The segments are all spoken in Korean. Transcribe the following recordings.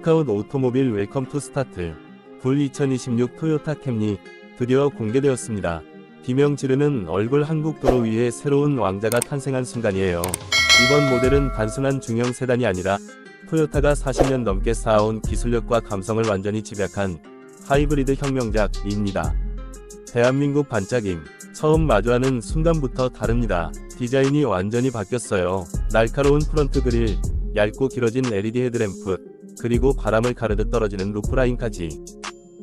스카웃 오토모빌 웰컴 투 스타트 불 2026 토요타 캠리 드디어 공개되었습니다. 비명 지르는 얼굴 한국 도로 위에 새로운 왕자가 탄생한 순간이에요. 이번 모델은 단순한 중형 세단이 아니라 토요타가 40년 넘게 쌓아온 기술력과 감성을 완전히 집약한 하이브리드 혁명작입니다. 대한민국 반짝임 처음 마주하는 순간부터 다릅니다. 디자인이 완전히 바뀌었어요. 날카로운 프런트 그릴, 얇고 길어진 LED 헤드램프, 그리고 바람을 가르듯 떨어지는 루프라인까지.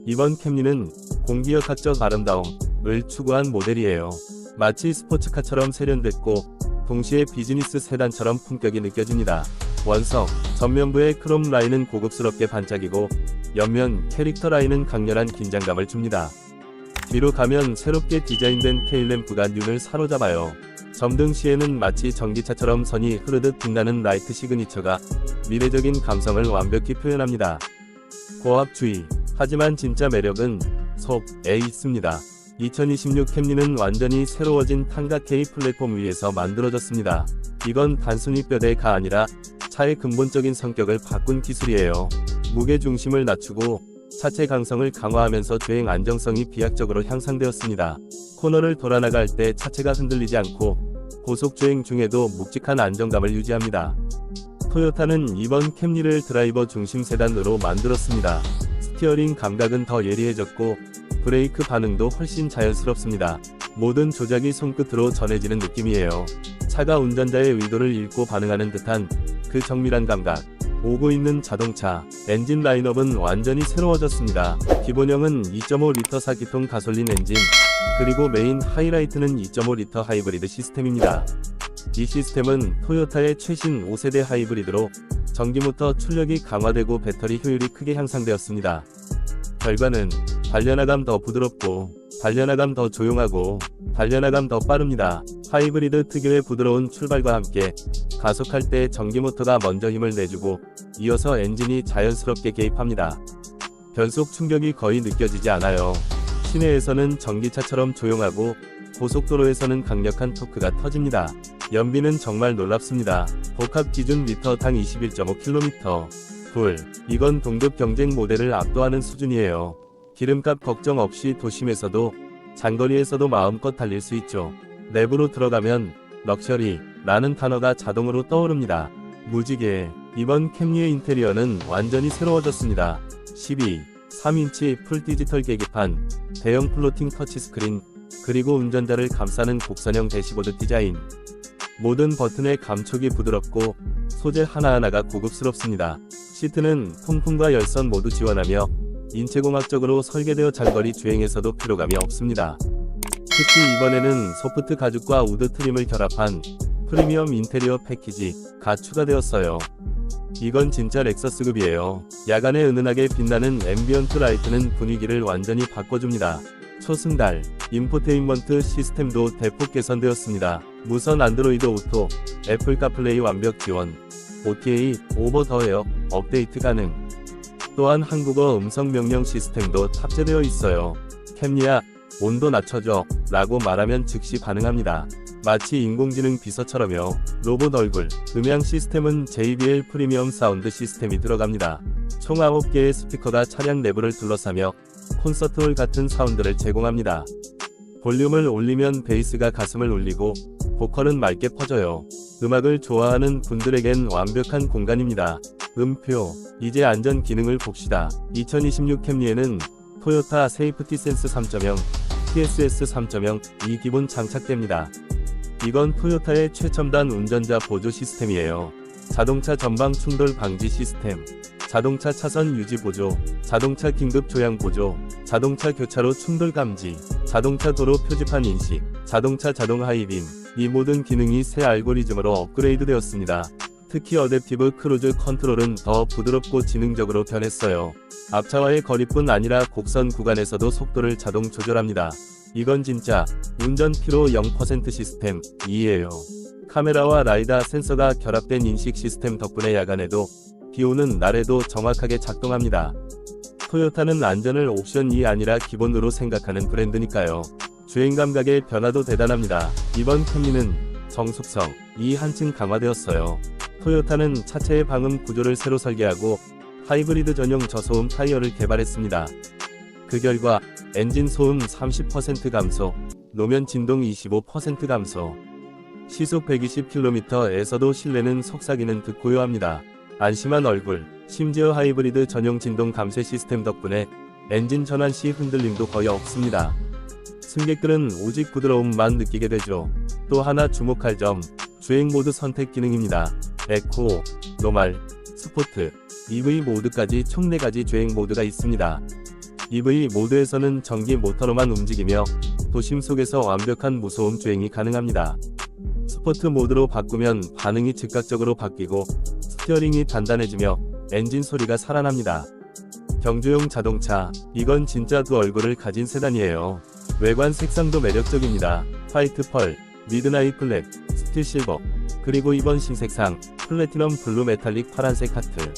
이번 캠리는 공기역학적 아름다움을 추구한 모델이에요. 마치 스포츠카처럼 세련됐고 동시에 비즈니스 세단처럼 품격이 느껴집니다. 원석, 전면부의 크롬 라인은 고급스럽게 반짝이고 옆면 캐릭터 라인은 강렬한 긴장감을 줍니다. 뒤로 가면 새롭게 디자인된 테일램프가 눈을 사로잡아요. 점등 시에는 마치 전기차처럼 선이 흐르듯 빛나는 라이트 시그니처가 미래적인 감성을 완벽히 표현합니다. 고압주의. 하지만 진짜 매력은 속에 있습니다. 2026 캠리는 완전히 새로워진 탄각 K 플랫폼 위에서 만들어졌습니다. 이건 단순히 뼈대가 아니라 차의 근본적인 성격을 바꾼 기술이에요. 무게 중심을 낮추고 차체 강성을 강화하면서 주행 안정성이 비약적으로 향상되었습니다. 코너를 돌아 나갈 때 차체가 흔들리지 않고 고속 주행 중에도 묵직한 안정감을 유지합니다. 토요타는 이번 캠리를 드라이버 중심 세단으로 만들었습니다. 스티어링 감각은 더 예리해졌고 브레이크 반응도 훨씬 자연스럽습니다. 모든 조작이 손끝으로 전해지는 느낌이에요. 차가 운전자의 의도를 읽고 반응하는 듯한 그 정밀한 감각. 오고 있는 자동차, 엔진 라인업은 완전히 새로워졌습니다. 기본형은 2.5리터 4기통 가솔린 엔진, 그리고 메인 하이라이트는 2.5리터 하이브리드 시스템입니다. 이 시스템은 토요타의 최신 5세대 하이브리드로 전기모터 출력이 강화되고 배터리 효율이 크게 향상되었습니다. 결과는 달려나감 더 부드럽고 달려나감 더 조용하고 달려나감 더 빠릅니다. 하이브리드 특유의 부드러운 출발과 함께 가속할 때 전기 모터가 먼저 힘을 내주고 이어서 엔진이 자연스럽게 개입합니다. 변속 충격이 거의 느껴지지 않아요. 시내에서는 전기차처럼 조용하고 고속도로에서는 강력한 토크가 터집니다. 연비는 정말 놀랍습니다. 복합 기준 리터당 21.5km. 불. 이건 동급 경쟁 모델을 압도하는 수준이에요. 기름값 걱정 없이 도심에서도 장거리에서도 마음껏 달릴 수 있죠. 내부로 들어가면 럭셔리 라는 단어가 자동으로 떠오릅니다. 무지개. 이번 캠리의 인테리어는 완전히 새로워졌습니다. 12. 3인치 풀 디지털 계기판, 대형 플로팅 터치스크린, 그리고 운전자를 감싸는 곡선형 대시보드 디자인. 모든 버튼의 감촉이 부드럽고 소재 하나하나가 고급스럽습니다. 시트는 통풍과 열선 모두 지원하며 인체공학적으로 설계되어 장거리 주행에서도 피로감이 없습니다. 특히 이번에는 소프트 가죽과 우드 트림을 결합한 프리미엄 인테리어 패키지가 추가되었어요. 이건 진짜 렉서스급이에요. 야간에 은은하게 빛나는 앰비언트 라이트는 분위기를 완전히 바꿔줍니다. 초승달, 인포테인먼트 시스템도 대폭 개선되었습니다. 무선 안드로이드 오토, 애플 카플레이 완벽 지원, OTA, 오버 더 에어, 업데이트 가능. 또한 한국어 음성 명령 시스템도 탑재되어 있어요. 캠리야, 온도 낮춰줘 라고 말하면 즉시 반응합니다. 마치 인공지능 비서처럼요. 로봇 얼굴, 음향 시스템은 JBL 프리미엄 사운드 시스템이 들어갑니다. 총 9개의 스피커가 차량 내부를 둘러싸며 콘서트홀 같은 사운드를 제공합니다. 볼륨을 올리면 베이스가 가슴을 울리고 보컬은 맑게 퍼져요. 음악을 좋아하는 분들에겐 완벽한 공간입니다. 음표, 이제 안전 기능을 봅시다. 2026 캠리에는 토요타 세이프티 센스 3.0, TSS 3.0이 기본 장착됩니다. 이건 토요타의 최첨단 운전자 보조 시스템이에요. 자동차 전방 충돌 방지 시스템, 자동차 차선 유지 보조, 자동차 긴급 조향 보조, 자동차 교차로 충돌 감지, 자동차 도로 표지판 인식, 자동차 자동 하이빔, 이 모든 기능이 새 알고리즘으로 업그레이드 되었습니다. 특히 어댑티브 크루즈 컨트롤은 더 부드럽고 지능적으로 변했어요. 앞차와의 거리뿐 아니라 곡선 구간에서도 속도를 자동 조절합니다. 이건 진짜 운전 피로 0% 시스템 2예요. 카메라와 라이다 센서가 결합된 인식 시스템 덕분에 야간에도 비 오는 날에도 정확하게 작동합니다. 토요타는 안전을 옵션 2 아니라 기본으로 생각하는 브랜드니까요. 주행 감각의 변화도 대단합니다. 이번 캠리는 정숙성 이 한층 강화되었어요. 토요타는 차체의 방음 구조를 새로 설계하고 하이브리드 전용 저소음 타이어를 개발했습니다. 그 결과 엔진 소음 30% 감소, 노면 진동 25% 감소, 시속 120km에서도 실내는 속삭이는 듯 고요합니다. 안심한 얼굴, 심지어 하이브리드 전용 진동 감쇄 시스템 덕분에 엔진 전환 시 흔들림도 거의 없습니다. 승객들은 오직 부드러움만 느끼게 되죠. 또 하나 주목할 점, 주행 모드 선택 기능입니다. 에코, 노말, 스포트, EV 모드까지 총 4가지 주행 모드가 있습니다. EV 모드에서는 전기 모터로만 움직이며 도심 속에서 완벽한 무소음 주행이 가능합니다. 스포트 모드로 바꾸면 반응이 즉각적으로 바뀌고 스티어링이 단단해지며 엔진 소리가 살아납니다. 경주용 자동차, 이건 진짜 두 얼굴을 가진 세단이에요. 외관 색상도 매력적입니다. 화이트 펄, 미드나잇 블랙, 스틸 실버, 그리고 이번 신색상, 플래티넘 블루 메탈릭 파란색 하트.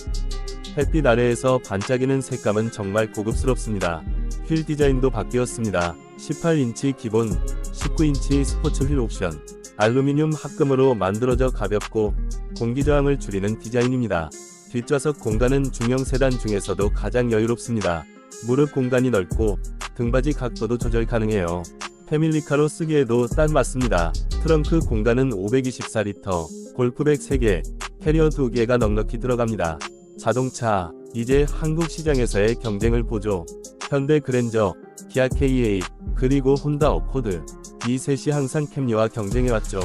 햇빛 아래에서 반짝이는 색감은 정말 고급스럽습니다. 휠 디자인도 바뀌었습니다. 18인치 기본, 19인치 스포츠 휠 옵션, 알루미늄 합금으로 만들어져 가볍고 공기 저항을 줄이는 디자인입니다. 뒷좌석 공간은 중형 세단 중에서도 가장 여유롭습니다. 무릎 공간이 넓고 등받이 각도도 조절 가능해요. 패밀리카로 쓰기에도 딱 맞습니다. 트렁크 공간은 524리터, 골프백 3개, 캐리어 2개가 넉넉히 들어갑니다. 자동차, 이제 한국 시장에서의 경쟁을 보죠. 현대 그랜저, 기아 KA, 그리고 혼다 어코드. 이 셋이 항상 캠리와 경쟁해왔죠.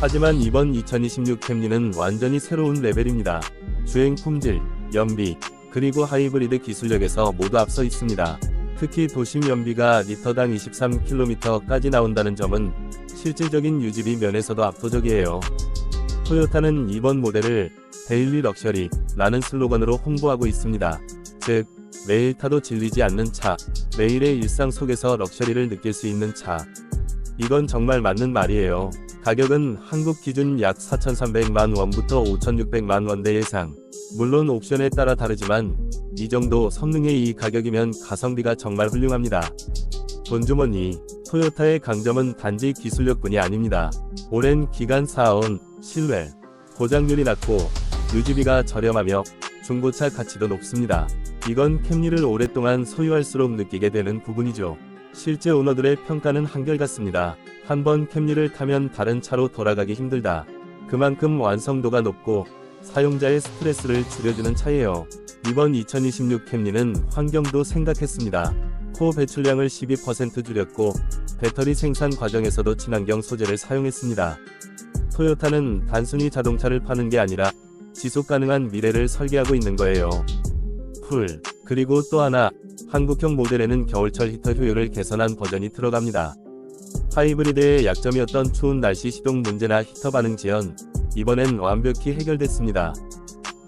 하지만 이번 2026 캠리는 완전히 새로운 레벨입니다. 주행 품질, 연비, 그리고 하이브리드 기술력에서 모두 앞서 있습니다. 특히 도심 연비가 리터당 23km까지 나온다는 점은 실질적인 유지비 면에서도 압도적이에요. 토요타는 이번 모델을 데일리 럭셔리라는 슬로건으로 홍보하고 있습니다. 즉, 매일 타도 질리지 않는 차, 매일의 일상 속에서 럭셔리를 느낄 수 있는 차. 이건 정말 맞는 말이에요. 가격은 한국 기준 약 4,300만 원부터 5,600만 원대 예상. 물론 옵션에 따라 다르지만 이 정도 성능의 이 가격이면 가성비가 정말 훌륭합니다. 돈주머니 토요타의 강점은 단지 기술력뿐이 아닙니다. 오랜 기간 쌓아온 신뢰, 고장률이 낮고 유지비가 저렴하며 중고차 가치도 높습니다. 이건 캠리를 오랫동안 소유할수록 느끼게 되는 부분이죠. 실제 오너들의 평가는 한결같습니다. 한번 캠리를 타면 다른 차로 돌아가기 힘들다. 그만큼 완성도가 높고 사용자의 스트레스를 줄여주는 차예요. 이번 2026 캠리는 환경도 생각했습니다. 코 배출량을 12% 줄였고 배터리 생산 과정에서도 친환경 소재를 사용했습니다. 토요타는 단순히 자동차를 파는 게 아니라 지속 가능한 미래를 설계하고 있는 거예요. 풀, 그리고 또 하나, 한국형 모델에는 겨울철 히터 효율을 개선한 버전이 들어갑니다. 하이브리드의 약점이었던 추운 날씨 시동 문제나 히터 반응 지연, 이번엔 완벽히 해결됐습니다.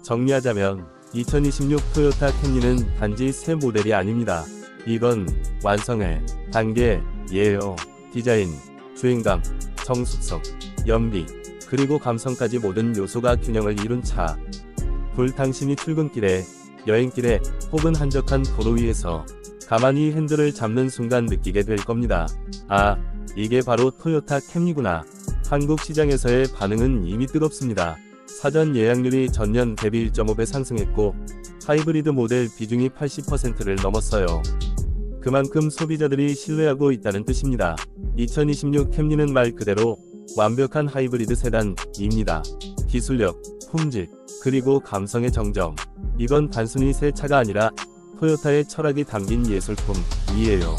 정리하자면 2026 토요타 캠리는 단지 새 모델이 아닙니다. 이건 완성의 단계 예요. 디자인, 주행감, 정숙성, 연비, 그리고 감성까지 모든 요소가 균형을 이룬 차. 불 당신이 출근길에, 여행길에, 혹은 한적한 도로 위에서 가만히 핸들을 잡는 순간 느끼게 될 겁니다. 아, 이게 바로 토요타 캠리구나. 한국 시장에서의 반응은 이미 뜨겁습니다. 사전 예약률이 전년 대비 1.5배 상승했고, 하이브리드 모델 비중이 80%를 넘었어요. 그만큼 소비자들이 신뢰하고 있다는 뜻입니다. 2026 캠리는 말 그대로 완벽한 하이브리드 세단입니다. 기술력, 품질, 그리고 감성의 정점. 이건 단순히 새 차가 아니라 토요타의 철학이 담긴 예술품이에요.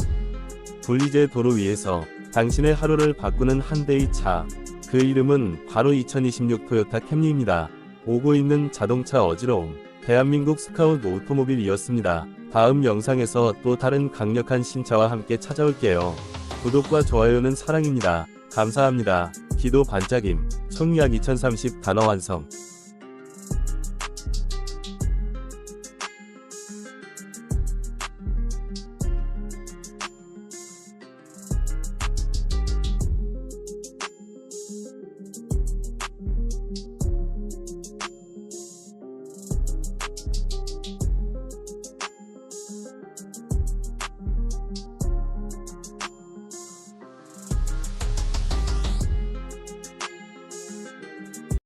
분리제 도로 위에서 당신의 하루를 바꾸는 한 대의 차. 그 이름은 바로 2026 토요타 캠리입니다. 오고 있는 자동차 어지러움. 대한민국 스카웃 오토모빌이었습니다. 다음 영상에서 또 다른 강력한 신차와 함께 찾아올게요. 구독과 좋아요는 사랑입니다. 감사합니다. 기도 반짝임. 총리학 2030 단어 완성.